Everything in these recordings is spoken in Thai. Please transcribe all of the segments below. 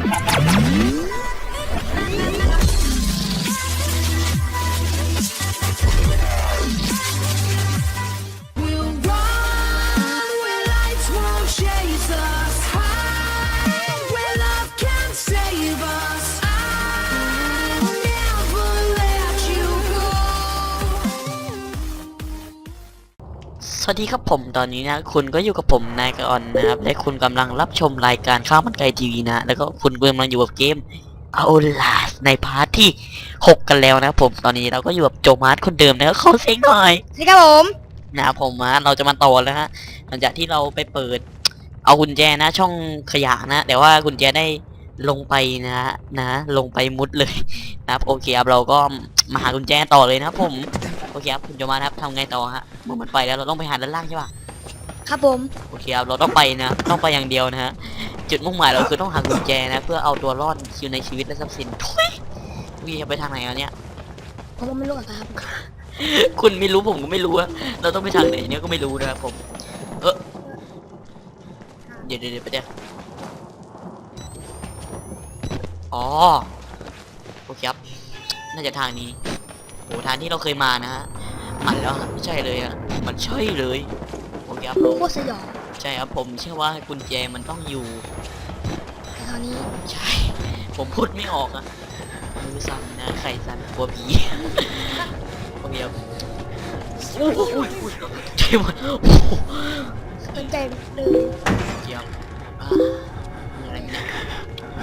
you วัสดีครับผมตอนนี้นะ คุณก็อยู่กับผมนายกออนนะครับ และคุณกำลังรับชมรายการข้าวมันไก่ทีวีนะ แล้วก็คุณกำลังอยู่กับเกม o u t l a s ในพาร์ทที่6กันแล้วนะครับผมตอนนี้เราก็อยู่กับโจมาร์ทคนเดิมนะขอเสียงหน่อยสวัสดีครับผมนะครับผมมาเราจะมาต่อแล้วฮะหลังจากที่เราไปเปิด เอากุญแจนะ ช่องขยะนะแต่ว่ากุญแจได้ลงไปนะฮะนะ ลงไปมุดเลยนะครับโอเคครับเราก็มาหากุญแจต่อเลยนะครับผม โอเคครับคุณโจมาร์ทครับทำไงต่อฮะเมื่อมันไปแล้วเราต้องไปหาด้านล่างใช่ปะครับผมโอเคครับเราต้องไปนะต้องไปอย่างเดียวนะฮะจุดมุ่งหมายเราคือต้องหากุญแจนะเพื่อเอาตัวรอดอยู่ในชีวิตและทรัพย์สินทุยวิ่งไปทางไหนวะเนี่ยผมก็ไม่รู้อะครับ คุณไม่รู้ผมก็ไม่รู้อะเราต้องไปทางไหนเนี่ยก็ไม่รู้นะครับผมเออเดี๋ยวเดี๋ยวเดี๋ยวไปเดี๋ยวอ๋อโอเคครับน่าจะทางนี้ โอ้ทางที่เราเคยมานะฮะมันแล้วฮะไม่ใช่เลยอะมันใช่เลยโอเคครับเราโคตรสยองใช่ครับผมเชื่อว่ากุญแจมันต้องอยู่แต่ตอนนี้ใช่ผมพูดไม่ออกอะมือสั่นนะไข่สั่นกลัวผีโอเคครับโอ้โหโอ้ยโอ้ยใจหมดโอ้โหสนใจเลยเจียบอ่ามีอะไรไหมเนี่ย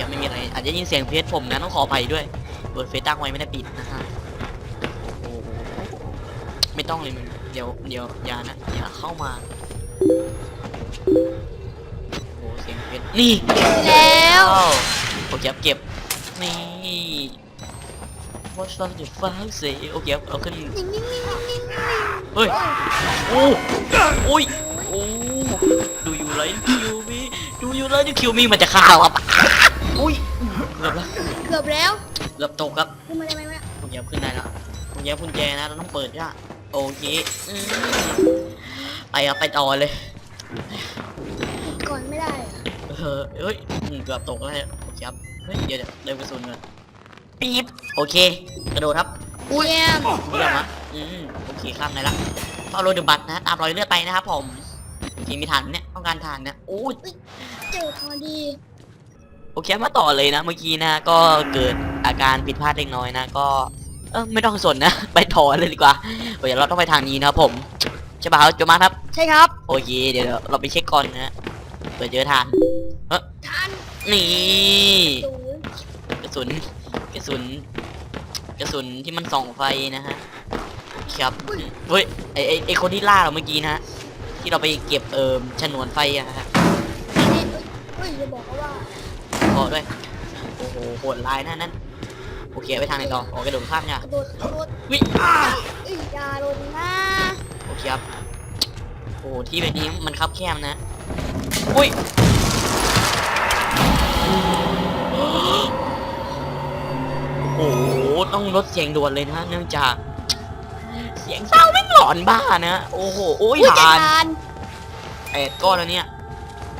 ยังไม่มีอะไรอาจจะยินเสียงเฟซผมนะต้องขออภัยด้วยเปิดเฟซตั้งไว้ไม่ได้ปิดนะฮะโอ้โห ไม่ต้องเลยมึงเดี๋ยวเดี๋ยวอย่านะอย่าเข้ามาโอ้โหเสียงเฟซนี่แล้วอ้าวโอเคครับเก็บนี่ Watch on the fire say โอเคครับเอาขึ้นนิ่งนิ่งนิ่งนิ่งเฮ้ยโอ้โอ้ยโอ้ Do you like to kill me Do you like to kill me มันจะฆ่าครับอุ้ยเกือบแล้วเกือบแล้วเกือบตกครับขึ้นมาได้ไหมแม่โอเคครับขึ้นได้แล้วโอเคครับกุญแจนะเราต้องเปิดจ้ะ โอเคอืมไปครับไปต่อเลยก่อนไม่ได้อะเออเฮ้ยอืมเกือบตกแล้วเนี่ยโอเคครับเฮ้ยเดี๋ยวเดี๋ยวเดินกระสุนก่อนปี๊บโอเคกระโดดครับ เยี่ยมเยี่ยมฮะอืมโอเคข้ามไหนละต่อโรยเดอะบัตนะ ตามรอยเลือดไปนะครับผมโอเคมีฐานเนี่ย ต้องการฐานเนี่ยโอ้ยเจอพอดีโอเค มาต่อเลยนะ เมื่อกี้นะ ก็เกิดอาการผิดพลาดเล็กน้อยนะ ก็ เออไม่ต้องสนนะ ไปต่อเลยดีกว่าเดี๋ยวเราต้องไปทางนี้นะครับผมใช่ป่ะครับโจมาครับ ใช่ครับโอเคเดี๋ยวเราไปเช็คก่อนนะเผื่อเจอฐานทันนี่ศูนย์กระสุนกระสุนกระสุนที่มันส่องไฟนะฮะครับเฮ้ยไอไอไอคนที่ล่าเราเมื่อกี้นะฮะที่เราไปเก็บเอ่อฉนวนไฟอะฮะนี่เฮ้ยจะบอกเขาว่าพอด้วยโอ้โหโหดร้ายนะนั่น โอเคไปทางไหนต่อโอเคโดดข้ามเนี่ยกระโดดกระโดดวิเอ้ยอยาโดนนะโอเคครับโอ้โหที่แบบนี้มันคับแคบนะอุ้ยโอ้โหต้องลดเสียงด่วนเลยนะเนื่องจาก เสียงเศร้าไม่งหลอนบ้านะโอ้โหโอ้ยอุ้ยจะทานทานแปดก้อนแล้วเนี่ย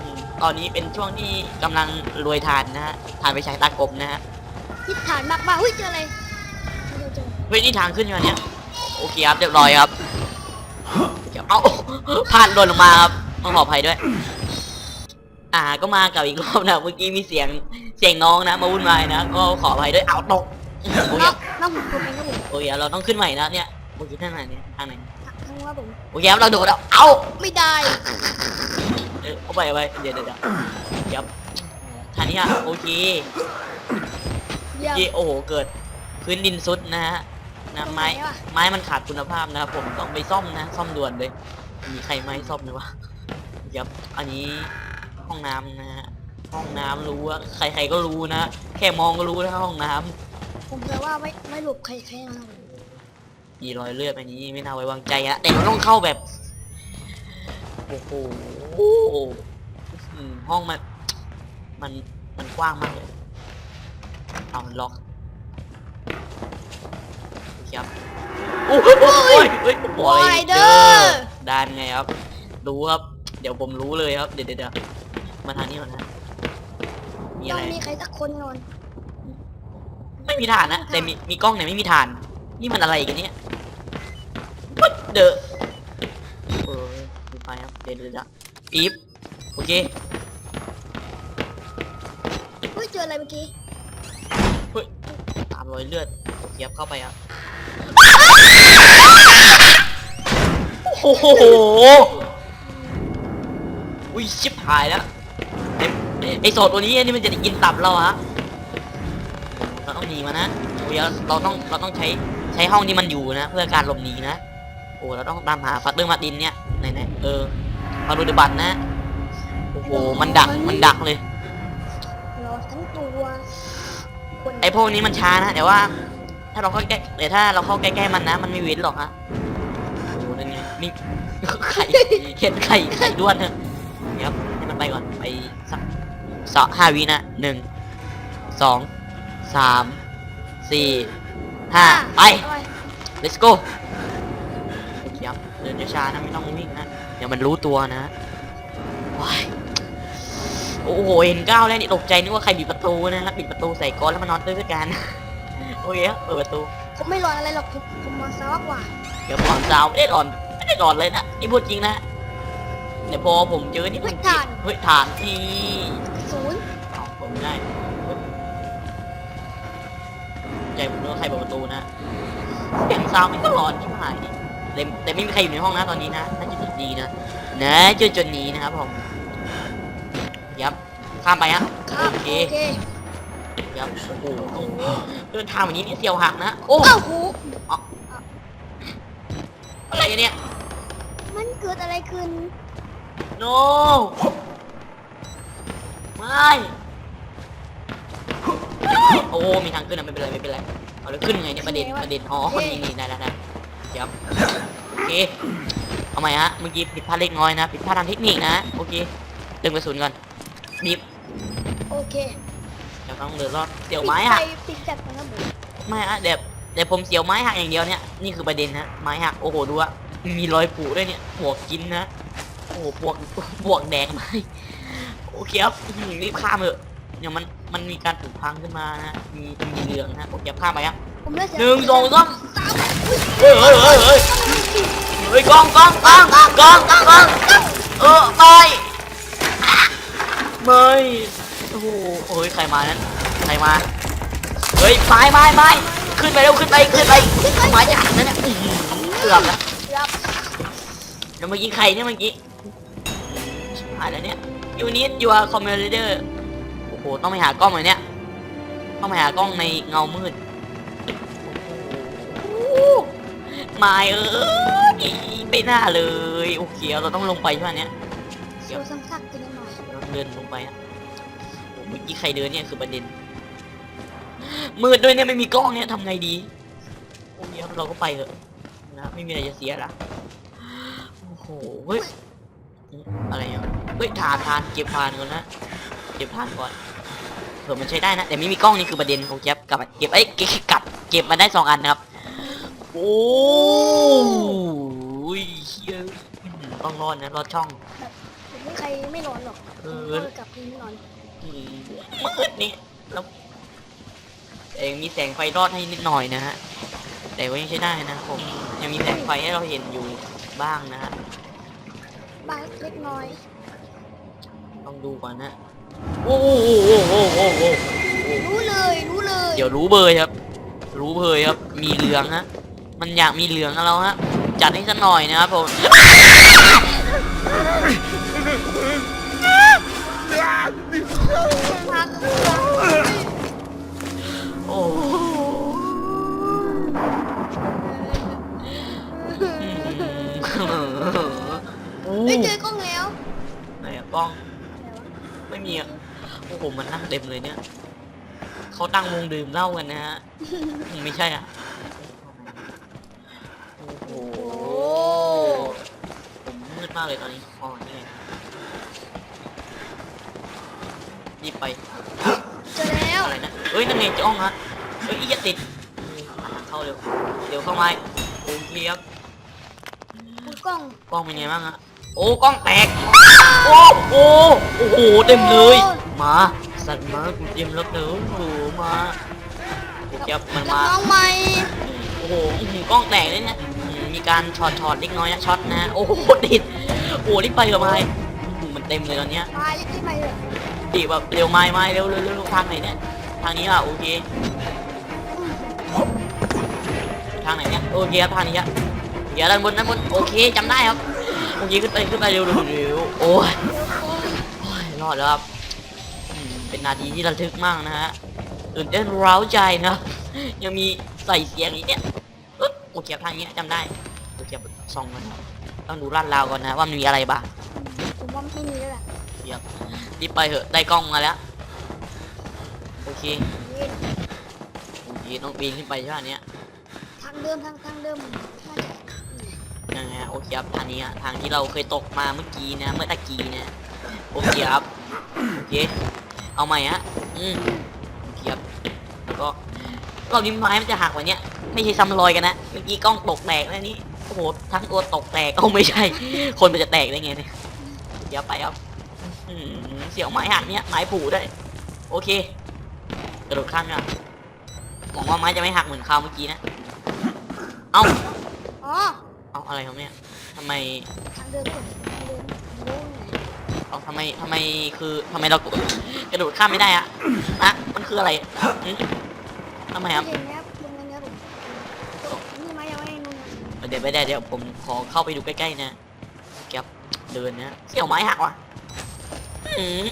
อืมตอนนี้เป็นช่วงที่กำลังรวยทานนะฮะทานไปใช้ตากบนะฮะ ทิศฐานมากมากๆอุ้ยเจออะไรไม่เจอเฮ้ยนี่ทางขึ้นอยู่เนี่ยโอเคครับเรียบร้อยครับเดี๋ยวเอาพลาดหล่นลงมาครับต้องขออภัยด้วย อ่าก็มากับอีกรอบนะเมื่อกี้มีเสียงเสียงน้องนะ มาวุ่นวายนะก็ขออภัยด้วยเอาตกโอเคน้องน้องผมผมเองครับผมโอเคเราต้องขึ้นใหม่นะเนี่ยโอเคท่างไหนเนี่ยทางไหนทางว่าผมโอเคครับเราโดดแล้วเอาไม่ได้เออเอาไปเอาไปเดี๋ยวเดี๋ยวเดี๋ยวเดี๋ยวทางนี้อะโอเค เยี่ยมเย่โอ้โหเกิดพื้นดินซุดนะฮะนะไม้ตรงไหนวะ ไม้มันขาดคุณภาพนะครับผมต้องไปซ่อมนะ ซ่อมด่วนเลย มีใครไม้ซ่อมไหมวะครับอันนี้ห้องน้ำนะฮะห้องน้ำรู้ว่าใครๆก็รู้นะ แค่มองก็รู้นะห้องน้ำผมแปลว่าไม่ไม่หลบใครใครนะครับผมมีรอยเลือดแบบนี้ไม่น่าไว้วางใจนะแต่เราต้องเข้าแบบโอ้โหอืมห้องมันมันมันกว้างมากเลย เอามันล็อกครับโอ้โหโอ้ยเฮ้ยบอวยายเดเดออร์ร์ด้านไงครับ รู้ครับ เดี๋ยวผมรู้เลยครับ เดี๋ยวเดี๋ยวเดี๋ยวมาทางนี้ก่อนนะมีต้อะองไรมีใครสักคนนอน ไม่มีฐานนะ แต่มีมีกล้องเนี่ยไม่มีฐาน นี่มันอะไรกันเนี่ยปึ๊ดเดอะเออมีไฟครับเดี๋ยวเดี๋ยวเดี๋ยวปี๊บโอเคเฮ้ยเจออะไรเมื่อกี้เฮ้ยตามรอยเลือดเยียบเข้าไปอะโอ้โหอุ้ยชิบหายแล้วไอ้ไอโซดตัวนี้อันนี้มันจะกินตับเราฮะเราต้องหนีมานะโอ้ยเราต้องเราต้องใช้ใช้ห้องที่มันอยู่นะเพื่อการหลบหนีนะโอ้เราต้องตามหาฟัตเตอร์มาร์ตินเนี่ยไหนๆเออมาดูดิบัตนะโอ้โหมันดักมันดักเลย รอทั้งตัวคน ไอพวกนี้มันช้านะแต่ว่า ถ้าเราเข้าใกล้เดี๋ยวถ้าเราเข้าใกล้ๆมันนะ มันไม่เว้นหรอกฮะโอ้นั่นไงนี่ไข่เห็นไข่ไข่ด้วนเถอะเดี๋ยวให้มันไปก่อนไปสักสองห้าวินะหนึ่งสองสามสี่ห้าไปเอาไป let's go โอเคครับเดินช้าๆนะไม่ต้องวิ่งนะเดี๋ยวมันรู้ตัวนะว้าย โอ้โหเห็นก้าวแล้วนี่ตกใจนึกว่าใครปิดประตูนะฮะปิดประตูใส่ก้อนแล้วมานอนด้วยกัน โอเคครับเปิดประตู ผมไม่รอนอะไรหรอกผมผมมาซ้ากว่าเดี๋ยวหลอนดาวไม่ได้หลอนไม่ได้หลอนเลยนะนี่พูดจริงนะเดี๋ยวพอผมเจอนี่มันเฮ้ยฐานที่ศูนย์เอาผมไม่ได้ใจผมนึกว่าใครเปิดประตูนะเสียงซาวไม่ก็หลอนที่หายแต่แต่ไม่มีใครอยู่ในห้องนะตอนนี้นะน่าจะจุดดีนะนะจุดจุดนี้นะครับผม ยับข้ามไปฮะครับโอเคโอเคยับโอ้โหเดินทางแบบนี้นี่เสียวหักนะโอ้อ้าวหูอะไรเนี่ย มันเกิดอะไรขึ้น no ไม่โอ้มีทางขึ้นนะไม่เป็นไรไม่เป็นไรเอาเลยขึ้นไงเนี่ยประเด็นประเด็นอ๋อนี่นี่ได้ได้ได้เดี๋ยวโอเคเอาใหม่ฮะเมื่อกี้ผิดพลาดเล็กน้อยนะผิดพลาดทางเทคนิคนะโอเคเดินกระสุนก่อน บีบโอเคเดี๋ยวต้องเดินรอดเสียวไม้หักปิดฟปิดแฟลชนะครับผมไม่ฮะเดี๋ยวเดี๋ยวผมเสียวไม้หักอย่างเดียวเนี่ยนี่คือประเด็นนะไม้หักโอ้โหดูอะมีรอยผูด้วยเนี่ยปวกกินนะโอ้โหปวกปวกแดงไหมโอเคครับอื้อหือรีบข้ามเถอะเดี๋ยวมันมันมีการผุพังขึ้นมานะมีมีเหลืองนะโอเคครับข้ามไปครับผมเลือกเสียหนึ่งสองสามสามเฮ้ยเฮ้ยเฮ้ยเฮ้ยเฮ้ยกล้องกล้องกล้องกล้องกล้องกล้องเออไม่ ไม่โอ้โหโอ้ยใครมานั้นใครมาเฮ้ยไม้ไม้ไม้ขึ้นไปเร็วขึ้นไปขึ้นไปไม้จะหักนะเนี่ยเกือบแล้วเดี๋ยวเมื่อกี้ใครเนี่ยเมื่อกี้ชิบหายแล้วเนี่ยยูนิตยูอาคอมเมเดอร์โอ้โหต้องไปหากล้องเลยเนี่ยต้องไปหากล้องในเงามืดไม่เอ้ยไม่น่าเลยโอเคเราต้องลงไปใช่ไหมเนี่ยเสียวซ้ำซักกันหน่อย เดินลงไปอะโอ้เมื่อกี้ใครเดินเนี่ยคือประเด็น มืดด้วยเนี่ยไม่มีกล้องเนี่ยทำไงดีโอ้ยเราก็ไปเถอะนะไม่มีอะไรจะเสียละโอ้โหเฮ้ยอะไรเนี่ยเฮ้ยทานทานเก็บทานก่อนนะเก็บทานก่อนเผื่อมันใช้ได้นะแต่ไม่มีกล้องนี่คือประเด็นของแจ๊บกลับเก็บเอ้ยเก็บกลับเก็บมาได้สองอันนะครับโอ้ยเฮ้ยต้องรอดนะรอดช่องไม่ใครไม่นอนหรอก เอเอออกับพี่ไม่นอนอืมมืดนี่แล้วแต่ยังมีแสงไฟรอดให้นิดหน่อยนะฮะ แต่ว่ายังใช้ได้นะผม ยังมีแสงไฟให้เราเห็นอยู่บ้างนะฮะ บ้านเล็กน้อย ต้องดูก่อนนะโอ้โหโอ้โหโอ้โหโอ้โหรู้เลยรู้เลย เดี๋ยวรู้เบยครับ รู้เบยครับ มีเหลืองฮะ มันอยากมีเหลืองกับเราฮะ จัดให้สักหน่อยนะครับผม โอ้โหอืมเฮ้ยเจอกล้องแล้วไหนอะกล้อง ไม่มีอะโอ้โหมันนั่งเต็มเลยเนี่ย เขาตั้งวงดื่มเหล้ากันนะฮะ ไม่ใช่อะ โอ้โหผมมืดมากเลยตอนนี้อ๋อนไง รีบไปเจอแล้วอะไรนะเฮ้ยนั่นไงจ้องฮะเฮ้ยอย่าติดหาทางเข้าเร็วเดี๋ยวเข้ามาโอเคครับดูกล้องกล้องเป็นไงบ้างฮะโอ้กล้องแตกโอ้โหโอ้โหเต็มเลยมาสัตว์มากูเตรียมรับเนื้อหูมากูเก็บมันรับมาน้องใหม่โอ้โหอื้อหือกล้องแตกเลยเนี่ยอื้อหือมีการช็อตช็อตเล็กน้อยนะช็อตนะโอ้โหติดโอ้โหรีบไปกับไม้อื้อหือมันเต็มเลยตอนเนี้ยมาเรียกใหม่เลย ตีแบบเร็วไม้ไม้เร็วเร็วเร็วทางไหนเนี่ย ทางนี้อะโอเค ทางไหนเนี่ยโอเคครับทางนี้อะเดี๋ยวด้านบนด้านบนโอเคจำได้ครับโอเคขึ้นไปขึ้นไปเร็วเร็วเร็วโอ้ยโอ้ยรอดแล้วครับอืมเป็นนาทีที่ระทึกมากนะฮะตื่นเต้นเร้าใจนะครับยังมีใส่เสียงอีกเนี่ยอึ๊บโอเคทางนี้จำได้โอเคซองมันต้องดูลาดราวก่อนนะว่ามันมีอะไรบ้างผมว่าไม่มีแล้วแหละเดี๋ยว รีบไปเถอะได้กล้องมาแล้วโอเคนี่โอเคต้องปีนขึ้นไปใช่ไหมอันเนี้ยทางเดิมทางทางเดิมถ้าจะยังไงฮะโอเคครับทางนี้อะทางที่เราเคยตกมาเมื่อกี้นะ เมื่อตะกี้นะโอเคครับโอเคเอาใหม่ฮะอืมโอเคครับแล้วก็รอบนี้ไม้มันจะหักวันเนี้ยไม่ใช่ซ้ำรอยกันนะเมื่อกี้กล้องตกแตกแล้วนี่โอ้โหทั้งตัวตกแตกเอาไม่ใช่ คนมันจะแตกได้ไงเนี่ยเดี๋ยวไปครับอืม เสียวไม้หักเนี้ยไม้ผูด้วยโอเคกระโดดข้ามเนี่ยหวังว่าไม้จะไม่หักเหมือนคราวเมื่อกี้นะ เอ้าอ๋อเอาอะไรครับเนี่ยทำไมทางเดิมผมทางเดิมโอ้ยเอาทำไมทำไมคือทำไมเรากระโดดข้ามไม่ได้อะนะมันคืออะไรหึทำไมครับเห็นไหมครับลงเงินครับผมนี่มายังไม่นู่นนะเดี๋ยวไม่ได้เดี๋ยวผมขอเข้าไปดูใกล้ๆนะแกบเดินนะเสี่ยวไม้หักว่ะ อืม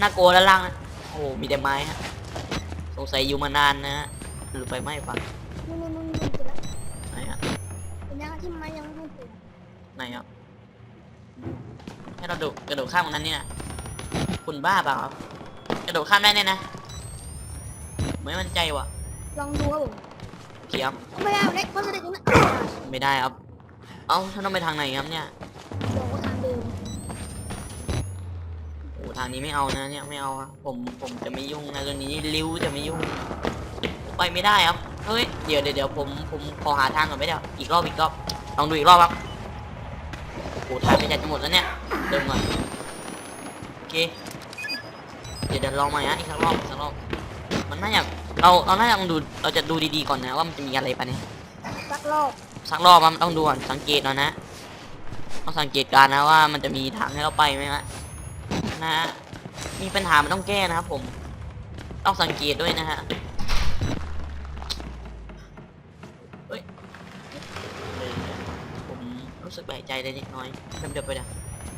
น่ากลัวด้านล่างนะโอ้โหมีแต่ไม้ฮะสงสัยอยู่มานานนะฮะหรือไฟไหม้ปะนู่นนู่นนู่นนู่นเสร็จแล้วไหนอะเป็นยังที่มายังไม่เสร็จไหนอะให้เราโดดกระโดดข้ามตรงนั้นเนี่ยคุณบ้าเปล่าครับกระโดดข้ามได้แน่นะไม่มั่นใจว่ะลองดูครับผมเขียมไม่ได้เล็กเพราะจะได้ตรงนั้นไม่ได้ครับเอ้าท่านต้องไปทางไหนครับเนี่ย ทางนี้ไม่เอานะเนี่ยไม่เอาอะผมผมจะไม่ยุ่งนะตัวนี้ริ้วจะไม่ยุ่งไปไม่ได้ครับเฮ้ยเดี๋ยวเดี๋ยวเดี๋ยวผมผมขอหาทางก่อนไม่ได้อีกรอบอีกรอบลองดูอีกรอบครับโอ้ทางไปจะหมดแล้วเนี่ยเดิมก่อนโอเคเดี๋ยวเดี๋ยวลองใหม่นะอีกสักรอบอีกสักรอบมันน่าจะเราเราน่าจะลองดูเราจะดูดีๆก่อนนะว่ามันจะมีอะไรปะเนี่ยสักรอบสักรอบมันต้องดูก่อนสังเกตหน่อยนะต้องสังเกตการณ์นะว่ามันจะมีทางให้เราไปไหมฮะ นะฮะ มีปัญหามันต้องแก้นะครับผม ต้องสังเกตด้วยนะฮะเฮ้ยเลยผมรู้สึกแปลกใจเลยนิดน้อยเดี๋ยวเดี๋ยวไปเดี๋ยว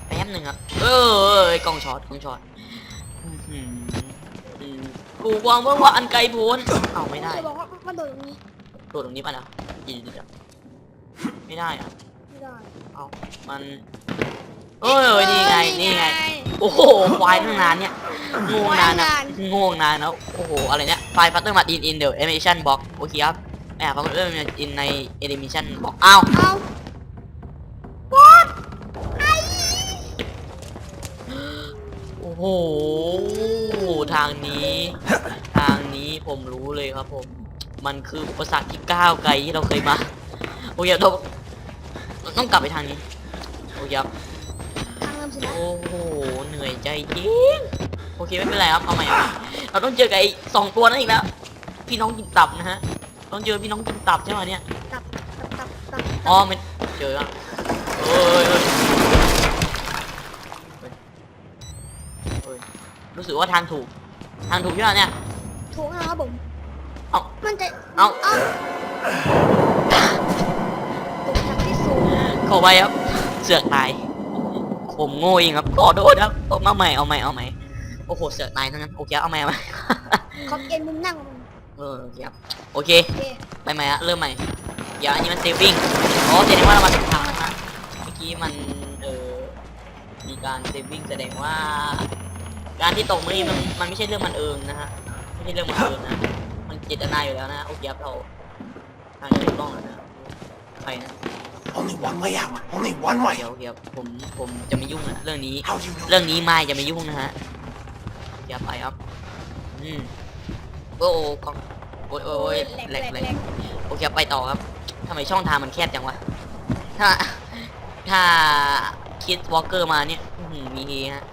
แป๊บหนึ่งครับ เออเออกล้องช็อตกล้องช็อตอื้อหืออืมกูวางเมื่อว่าอันไกลโพ้นเอาไม่ได้จะบอกว่ามันโดดตรงนี้โดดตรงนี้ป่ะนะยินดีจังไม่ได้อะไม่ได้ เอามัน เอ้ยนี่ไง นี่ไง โอ้โหควายตั้งนานเนี่ยง่วงนานนะง่วงนานแล้วโอ้โห อะไรเนี่ย ไฟล์พัตเตอร์มาอินอินเดอะแอนิเมชันบ็อกโอเคครับแอบพัตเตอร์มาอินในแอนิเมชันบ็อกอ้าวเอาโอ้โห ทางนี้ ทางนี้ผมรู้เลยครับผม มันคืออุปสรรคที่ก้าวไกลที่เราเคยมา โอเคเราต้องกลับไปทางนี้ โอเคครับ โอ้โห เหนื่อยใจจริง โอเคไม่เป็นไรครับ เอาใหม่เอาใหม่เราต้องเจอกับไอ้สองตัวนั้นอีกแล้ว พี่น้องกินตับนะฮะ ต้องเจอพี่น้องกินตับใช่ไหมเนี่ย ตับตับตับตับอ๋อไม่เจออะเอ้ยเอ้ยเอ้ยเอ้ยรู้สึกว่าทางถูก ทางถูกใช่ไหมเนี่ย ถูกนะครับผมเอ้า มันจะเอ้า เอ้าตกทางที่สูงเข้าไปครับ เสือกตาย ผมโง่เองครับขอโทษครับเอาใหม่เอาใหม่เอาใหม่โอ้โหเสือกตายทั้งนั้นโอเคเอาใหม่เอาใหม่เขาเอ็นมุมนั่งของมันเออโอเคครับโอเคโอเคไปใหม่ฮะเริ่มใหม่เดี๋ยวอันนี้มันเซฟวิ่งอ๋อแสดงว่าเรามาถูกทางนะเมื่อกี้มันเออมีการเซฟวิ่งแสดงว่า การที่ตกเมื่อกี้มันมันไม่ใช่เรื่องมันเอิงนะฮะไม่ใช่เรื่องมันเอิงนะมันเจตนาอยู่แล้วนะโอเคครับเราทางนี้ถูกต้องแล้วนะไปนะ Only one way out. Only one way. เดี๋ยวเดี๋ยวผมผมจะไม่ยุ่งนะเรื่องนี้ How do you know? เรื่องนี้ไม่จะไม่ยุ่งนะฮะอย่าไปครับอืมโอ้โอ้กล้องโอ้ยโอ้ยโอ้ยแหลกแหลกแหลกแหลแหลกกโอเคครับไปต่อครับทำไมช่องทางมันแคบจังวะถ้า ถ้าคิดวอลเกอร์มาเนี่ยอื้อหือมีเฮฮะ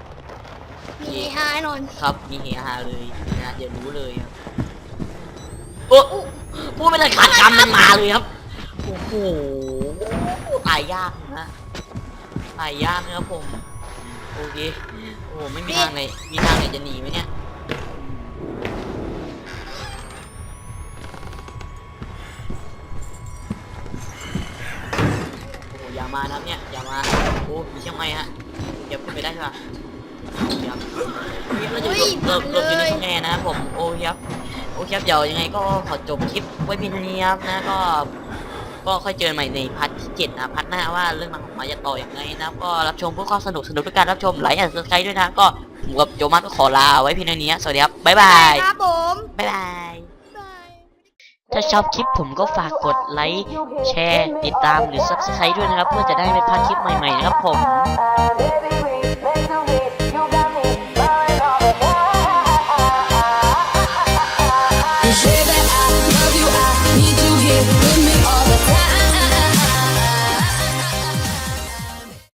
มีฮาแน่นอนครับมีเฮฮาเลยนะเดี๋ยวรู้เลยครับโอ้พูดไม่ทันขาดคำมันมาเลยครับ โอ้โห ตายยากนะตายยากนะครับผมโอเคโอ้โหไม่มีทางไหนมีทางไหนจะหนีไหมเนี่ยโอ้โหอย่ามานะครับเนี่ยอย่ามาโอ้มีเชียงใหม่ฮะเก็บขึ้นไปได้ใช่ปะเดี๋ยวนี่เราจะหลบหลบหลบอยู่ในช่องแอร์นะครับผมโอ้ครับโอเคครับเดี๋ยวยังไงก็ขอจบคลิปไว้เพียงเท่านี้ครับนะก็ ก็ค่อยเจอกันใหม่ในพาร์ทที่เจ็ดนะพาร์ทหน้าว่าเรื่องราวของมาจะต่ออย่างไรนะครับก็รับชมเพื่อความสนุกสนุกด้วยการรับชมไลค์และซับสไครต์ด้วยนะก็ผมกับโจมาก็ขอลาไว้เพียงเท่านี้สวัสดีครับบ๊ายบาย ครับผม บ๊ายบายบายถ้าชอบคลิปผมก็ฝากกดไลค์แชร์ ติดตามหรือ Subscribe ด้วยนะครับ เพื่อจะได้ไม่พลาดคลิปใหม่ๆนะครับผม Baby, we